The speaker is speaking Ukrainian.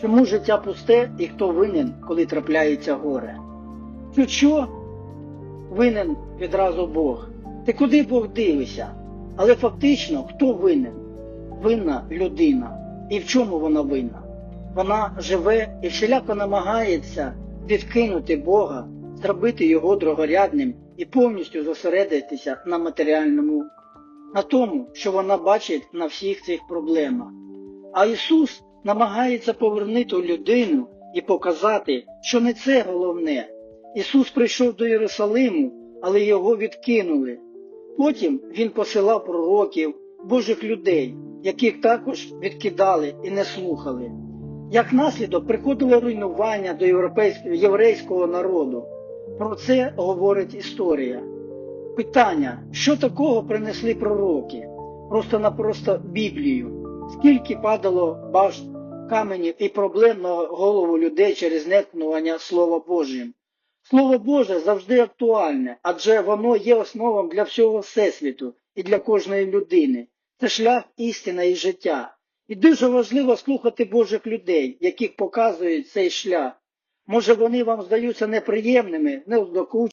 Чому життя пусте і хто винен, коли трапляється горе? Що що? Винен відразу Бог. Ти куди Бог дивишся? Але фактично хто винен? Винна людина. І в чому вона винна? Вона живе і всіляко намагається відкинути Бога, зробити його другорядним і повністю зосередитися на матеріальному, на тому, що вона бачить на всіх цих проблемах. А Ісус намагається повернути людину і показати, що не це головне. Ісус прийшов до Єрусалиму, але його відкинули. Потім Він посилав пророків, Божих людей, яких також відкидали і не слухали. Як наслідок приходило руйнування до єврейського народу. Про це говорить історія. Питання, що такого принесли пророки? Просто-напросто Біблію. Скільки падало башт, каменів і проблем на голову людей через нехтування Слова Божим? Слово Боже завжди актуальне, адже воно є основом для всього Всесвіту і для кожної людини. Це шлях істина і життя. І дуже важливо слухати Божих людей, яких показують цей шлях. Може вони вам здаються неприємними, неоднокучними,